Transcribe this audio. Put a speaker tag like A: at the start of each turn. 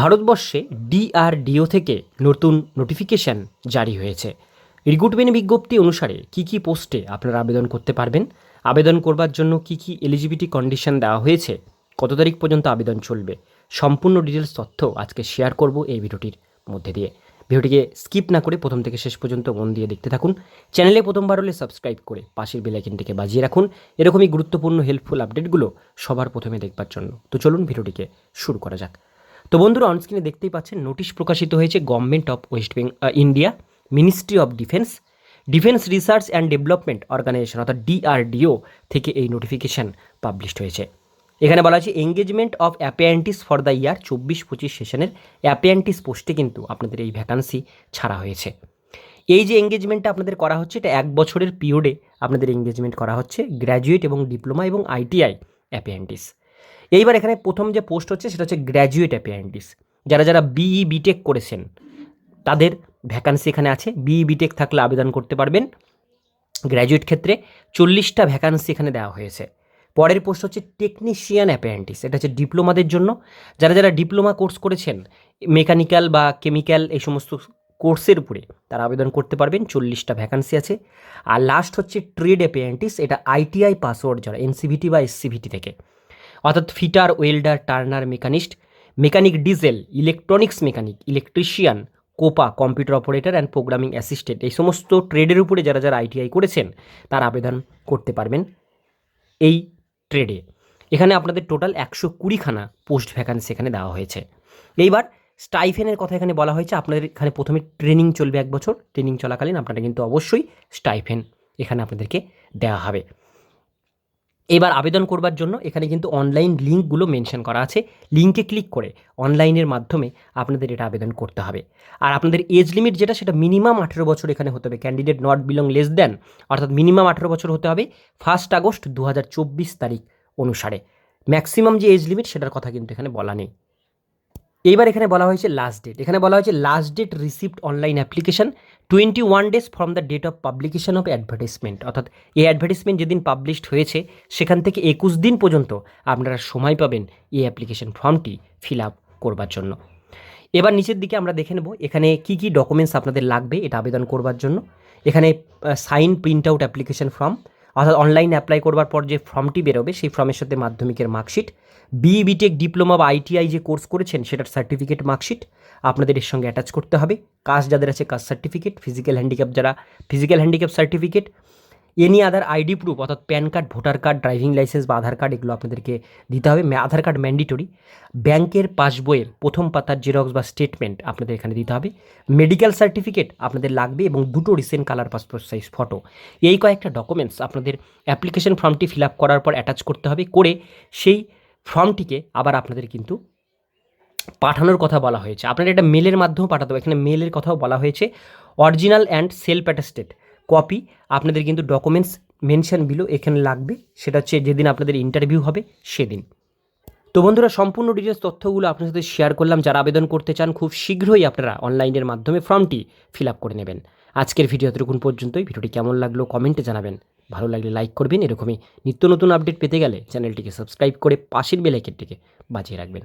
A: ভারতবর্ষে ডিআরডিও থেকে নতুন নোটিফিকেশন জারি হয়েছে। রিক্রুটমেন্ট বিজ্ঞপ্তি অনুসারে কি কি পোস্টে আপনারা আবেদন করতে পারবেন, আবেদন করবার জন্য কি কি এলিজিবিলিটি কন্ডিশন দেওয়া হয়েছে, কত তারিখ পর্যন্ত আবেদন চলবে, সম্পূর্ণ ডিটেলস তথ্য আজকে শেয়ার করব এই ভিডিওটির মধ্যে দিয়ে। ভিডিওটিকে স্কিপ না করে প্রথম থেকে শেষ পর্যন্ত মন দিয়ে দেখতে থাকুন। চ্যানেলে প্রথমবার হলে সাবস্ক্রাইব করে পাশের বেলাইকিনটিকে বাজিয়ে রাখুন। এরকমই গুরুত্বপূর্ণ হেল্পফুল আপডেটগুলো সবার প্রথমে দেখবার জন্য। তো চলুন ভিডিওটিকে শুরু করা যাক। তো বন্ধুরা অনস্ক্রিনে দেখতেই পাচ্ছেন নোটিশ প্রকাশিত হয়েছে government of West Bengal India ministry of defence defence research and development organisation অর্থাৎ ডিআরডিও থেকে এই নোটিফিকেশন পাবলিশড হয়েছে। এখানে বলা হয়েছে engagement of apprentices for the year চব্বিশ পঁচিশ সেশনের অ্যাপিয়ান্টিস পোস্টে কিন্তু আপনাদের এই ভ্যাকান্সি ছাড়া হয়েছে। এই যে এঙ্গেজমেন্টটা আপনাদের করা হচ্ছে, এটা এক বছরের পিরিয়ডে আপনাদের এঙ্গেজমেন্ট করা হচ্ছে গ্র্যাজুয়েট এবং ডিপ্লোমা এবং আইটিআই অ্যাপিয়ান্টিস এইবার এখানে প্রথম যে পোস্ট হচ্ছে, সেটা হচ্ছে গ্র্যাজুয়েট অ্যাপিয়ান্টিস যারা যারা বিই বিটেক করেছেন, তাদের ভ্যাকান্সি এখানে আছে। বিই বিটেক থাকলে আবেদন করতে পারবেন। গ্র্যাজুয়েট ক্ষেত্রে চল্লিশটা ভ্যাকান্সি এখানে দেওয়া হয়েছে। পরের পোস্ট হচ্ছে টেকনিশিয়ান অ্যাপিয়ান্টিস এটা হচ্ছে ডিপ্লোমাদের জন্য। যারা যারা ডিপ্লোমা কোর্স করেছেন মেকানিক্যাল বা কেমিক্যাল এই সমস্ত কোর্সের উপরে, তারা আবেদন করতে পারবেন। চল্লিশটা ভ্যাকান্সি আছে। আর লাস্ট হচ্ছে ট্রেড অ্যাপিয়ান্টিস এটা আইটিআই পাসওয়ার্ড যারা এনসিভিটি বা এসসিভিটি থেকে। অর্থাৎ fitter, welder, turner machinist, mechanic diesel, electronics mechanic, electrician, COPA, computer operator and programming assistant. এই সমস্ত ট্রেডের উপরে যারা যারা আইটিআই করেছেন, তারা আবেদন করতে পারবেন এই ট্রেডে। এখানে আপনাদের টোটাল একশো কুড়িখানা পোস্ট ভ্যাকান্সি এখানে দেওয়া হয়েছে। এইবার স্টাইফেনের কথা এখানে বলা হয়েছে। আপনাদের এখানে প্রথমে ট্রেনিং চলবে এক বছর। ট্রেনিং চলাকালীন আপনারা কিন্তু অবশ্যই স্টাইফেন এখানে আপনাদেরকে দেওয়া হবে। এবার আবেদন করবার জন্য এখানে কিন্তু অনলাইন লিঙ্কগুলো মেনশন করা আছে। লিঙ্কে ক্লিক করে অনলাইনের মাধ্যমে আপনাদের এটা আবেদন করতে হবে। আর আপনাদের এজ লিমিট যেটা, সেটা মিনিমাম আঠেরো বছর এখানে হতে হবে। Candidate not belong less than অর্থাৎ মিনিমাম আঠেরো বছর হতে হবে ফার্স্ট আগস্ট দু হাজার চব্বিশ তারিখ অনুসারে। ম্যাক্সিমাম যে এজ লিমিট সেটার কথা কিন্তু এখানে বলা নেই। এইবার এখানে বলা হয়েছে লাস্ট ডেট এখানে বলা হয়েছে last date receipt online application twenty one days from the date of publication of advertisement অর্থাৎ এই অ্যাডভার্টাইজমেন্ট যেদিন পাবলিশড হয়েছে, সেখান থেকে একুশ দিন পর্যন্ত আপনারা সময় পাবেন এই অ্যাপ্লিকেশন ফর্মটি ফিল আপ করবার জন্য। এবার নিচের দিকে আমরা দেখে নেব, এখানে কি কি ডকুমেন্টস আপনাদের লাগবে এটা আবেদন করবার জন্য। এখানে sign print out application form অর্থাৎ অনলাইন অ্যাপ্লাই করবার পর যে ফর্মটি বেরোবে, সেই ফর্মের সাথে মাধ্যমিকের মার্কশিট বিই বিটেক ডিপ্লোমা বা আইটিআই যে কোর্স করেছেন, সেটার সার্টিফিকেট মার্কশিট আপনাদের এর সঙ্গে অ্যাটাচ করতে হবে। কাজ যাদের আছে কাজ সার্টিফিকেট ফিজিক্যাল হ্যান্ডিক্যাপ যারা physical handicap certificate any other ID proof অর্থাৎ PAN card voter card driving licence বা আধার কার্ড এগুলো আপনাদেরকে দিতে হবে। আধার কার্ড ম্যান্ডেটরি ব্যাংকের পাসবইয়ের প্রথম পাতার জেরক্স বা স্টেটমেন্ট আপনাদের এখানে দিতে হবে। মেডিকেল সার্টিফিকেট আপনাদের লাগবে এবং দুটো recent colour passport size photo এই কয়েকটা ডকুমেন্টস আপনাদের অ্যাপ্লিকেশন ফর্মটি ফিল আপ করার পর অ্যাটাচ করতে হবে করে সেই ফর্মটিকে আবার আপনাদের কিন্তু পাঠানোর কথা বলা হয়েছে। আপনারা এটা মেলের মাধ্যমে পাঠাতে হবে। এখানে মেলের কথাও বলা হয়েছে। Original and self attested copy আপনাদের কিন্তু ডকুমেন্টস মেনশান বিলো এখানে লাগবে। সেটা হচ্ছে যেদিন আপনাদের ইন্টারভিউ হবে, সেদিন। তো বন্ধুরা, সম্পূর্ণ ডিটেলস তথ্যগুলো আপনার সাথে শেয়ার করলাম। যারা আবেদন করতে চান, খুব শীঘ্রই আপনারা অনলাইনের মাধ্যমে ফর্মটি ফিল আপ করে নেবেন। আজকের ভিডিও এতটুকুন পর্যন্তই। ভিডিওটি কেমন লাগল কমেন্টে জানাবেন। ভালো লাগলে লাইক করবেন। এরকমই নিত্য নতুন আপডেট পেতে গেলে চ্যানেলটিকে সাবস্ক্রাইব করে পাশের বেলাইকেটটিকে বাজিয়ে রাখবেন।